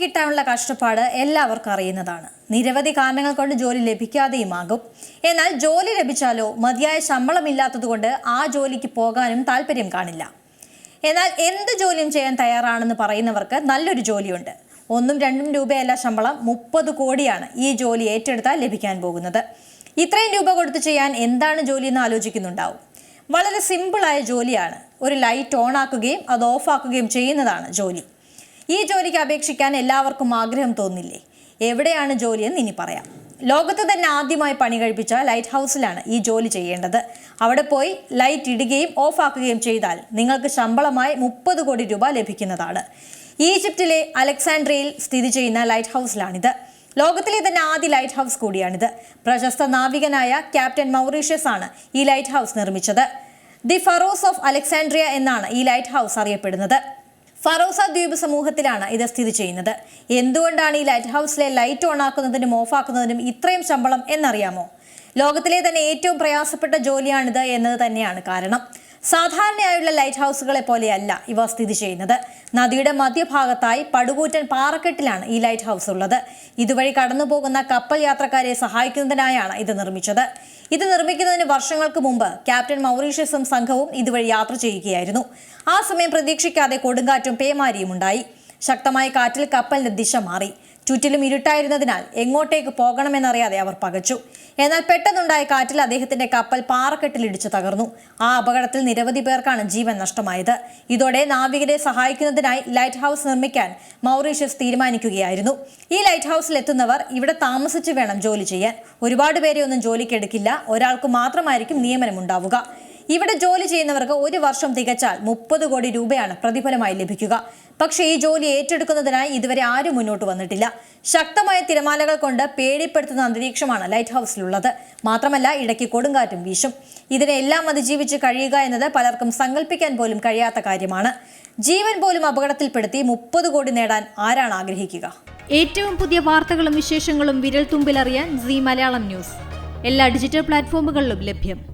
കിട്ടാനുള്ള കഷ്ടപ്പാട് എല്ലാവർക്കും അറിയുന്നതാണ്. നിരവധി കാരണങ്ങൾ കൊണ്ട് ജോലി ലഭിക്കാതെയുമാകും. എന്നാൽ ജോലി ലഭിച്ചാലോ മതിയായ ശമ്പളമില്ലാത്തതുകൊണ്ട് ആ ജോലിക്ക് പോകാനും താല്പര്യം കാണില്ല. എന്നാൽ എന്ത് ജോലിയും ചെയ്യാൻ തയ്യാറാണെന്ന് പറയുന്നവർക്ക് നല്ലൊരു ജോലിയുണ്ട്. ഒന്നും രണ്ടും രൂപയല്ല ശമ്പളം മുപ്പത് കോടിയാണ് ഈ ജോലി ഏറ്റെടുത്താൽ ലഭിക്കാൻ പോകുന്നത്. ഇത്രയും രൂപ കൊടുത്ത് ചെയ്യാൻ എന്താണ് ജോലി എന്ന് ആലോചിക്കുന്നുണ്ടാവും. വളരെ സിമ്പിളായ ജോലിയാണ്. ഒരു ലൈറ്റ് ഓൺ ആക്കുകയും അത് ഓഫ് ആക്കുകയും ചെയ്യുന്നതാണ് ജോലി. ഈ ജോലിക്ക് അപേക്ഷിക്കാൻ എല്ലാവർക്കും ആഗ്രഹം തോന്നില്ലേ? എവിടെയാണ് ജോലിയെന്ന് ഇനി പറയാം. ലോകത്ത് തന്നെ ആദ്യമായി പണി കഴിപ്പിച്ച ലൈറ്റ് ഹൗസിലാണ് ഈ ജോലി ചെയ്യേണ്ടത്. അവിടെ പോയി ലൈറ്റ് ഇടുകയും ഓഫ് ആക്കുകയും ചെയ്താൽ നിങ്ങൾക്ക് ശമ്പളമായി മുപ്പത് കോടി രൂപ ലഭിക്കുന്നതാണ്. ഈജിപ്തിലെ അലക്സാൻഡ്രിയയിൽ സ്ഥിതി ചെയ്യുന്ന ലൈറ്റ് ഹൗസിലാണിത് ലോകത്തിലെ തന്നെ ആദ്യ ലൈറ്റ് ഹൗസ് കൂടിയാണിത്. പ്രശസ്ത നാവികനായ ക്യാപ്റ്റൻ മൗറീഷ്യസ് ആണ് ഈ ലൈറ്റ് ഹൗസ് നിർമ്മിച്ചത്. ദി ഫറോസ് ഓഫ് അലക്സാൻഡ്രിയ എന്നാണ് ഈ ലൈറ്റ് ഹൗസ് അറിയപ്പെടുന്നത്. ഫറോസ ദ്വീപ് സമൂഹത്തിലാണ് ഇത് സ്ഥിതി ചെയ്യുന്നത്. എന്തുകൊണ്ടാണ് ഈ ലൈറ്റ് ഹൗസിലെ ലൈറ്റ് ഓൺ ആക്കുന്നതിനും ഓഫ് ആക്കുന്നതിനും ഇത്രയും ശമ്പളം എന്നറിയാമോ? ലോകത്തിലെ തന്നെ ഏറ്റവും പ്രയാസപ്പെട്ട ജോലിയാണിത് എന്നത് തന്നെയാണ് കാരണം. സാധാരണയായുള്ള ലൈറ്റ് ഹൗസുകളെ പോലെയല്ല ഇവ സ്ഥിതി ചെയ്യുന്നത്. നദിയുടെ മധ്യഭാഗത്തായി പടുകൂറ്റൻ പാറക്കെട്ടിലാണ് ഈ ലൈറ്റ് ഹൗസ് ഉള്ളത് ഇതുവഴി കടന്നുപോകുന്ന കപ്പൽ യാത്രക്കാരെ സഹായിക്കുന്നതിനായാണ് ഇത് നിർമ്മിച്ചത്. ഇത് നിർമ്മിക്കുന്നതിന് വർഷങ്ങൾക്ക് മുമ്പ് ക്യാപ്റ്റൻ മൗറീഷ്യസും സംഘവും ഇതുവഴി യാത്ര ചെയ്യുകയായിരുന്നു. ആ സമയം പ്രതീക്ഷിക്കാതെ കൊടുങ്കാറ്റും പേമാരിയും ഉണ്ടായി. ശക്തമായ കാറ്റിൽ കപ്പലിന്റെ ദിശ മാറി. ചുറ്റിലും ഇരുട്ടായിരുന്നതിനാൽ എങ്ങോട്ടേക്ക് പോകണമെന്നറിയാതെ അവർ പകച്ചു. എന്നാൽ പെട്ടെന്നുണ്ടായ കാറ്റിൽ അദ്ദേഹത്തിന്റെ കപ്പൽ പാറക്കെട്ടിലിടിച്ച് തകർന്നു. ആ അപകടത്തിൽ നിരവധി പേർക്കാണ് ജീവൻ നഷ്ടമായത്. ഇതോടെ നാവികരെ സഹായിക്കുന്നതിനായി ലൈറ്റ് ഹൗസ് നിർമ്മിക്കാൻ മൗറീഷ്യസ് തീരുമാനിക്കുകയായിരുന്നു. ഈ ലൈറ്റ് ഹൗസിൽ എത്തുന്നവർ ഇവിടെ താമസിച്ച് വേണം ജോലി ചെയ്യാൻ. ഒരുപാട് പേരെ ഒന്നും ജോലിക്കെടുക്കില്ല. ഒരാൾക്ക് മാത്രമായിരിക്കും നിയമനം ഉണ്ടാവുക ഇവിടെ ജോലി ചെയ്യുന്നവർക്ക് ഒരു വർഷം തികച്ചാൽ മുപ്പത് കോടി രൂപയാണ് പ്രതിഫലമായി ലഭിക്കുക. പക്ഷേ ഈ ജോലി ഏറ്റെടുക്കുന്നതിനായി ഇതുവരെ ആരും മുന്നോട്ട് വന്നിട്ടില്ല. ശക്തമായ തിരമാലകൾ കൊണ്ട് പേടിപ്പെടുത്തുന്ന അന്തരീക്ഷമാണ് ലൈറ്റ് ഹൗസിലുള്ളത് മാത്രമല്ല ഇടയ്ക്ക് കൊടുങ്കാറ്റും വീശും. ഇതിനെല്ലാം അതിജീവിച്ച് കഴിയുക എന്നത് പലർക്കും സങ്കല്പിക്കാൻ പോലും കഴിയാത്ത കാര്യമാണ്. ജീവൻ പോലും അപകടത്തിൽപ്പെടുത്തി മുപ്പത് കോടി നേടാൻ ആരാണ് ആഗ്രഹിക്കുക? ഏറ്റവും പുതിയ വാർത്തകളും വിശേഷങ്ങളും വിരൽ തുമ്പിലറിയാൻ സി മലയാളം ന്യൂസ്. എല്ലാ ഡിജിറ്റൽ പ്ലാറ്റ്ഫോമുകളിലും ലഭ്യം.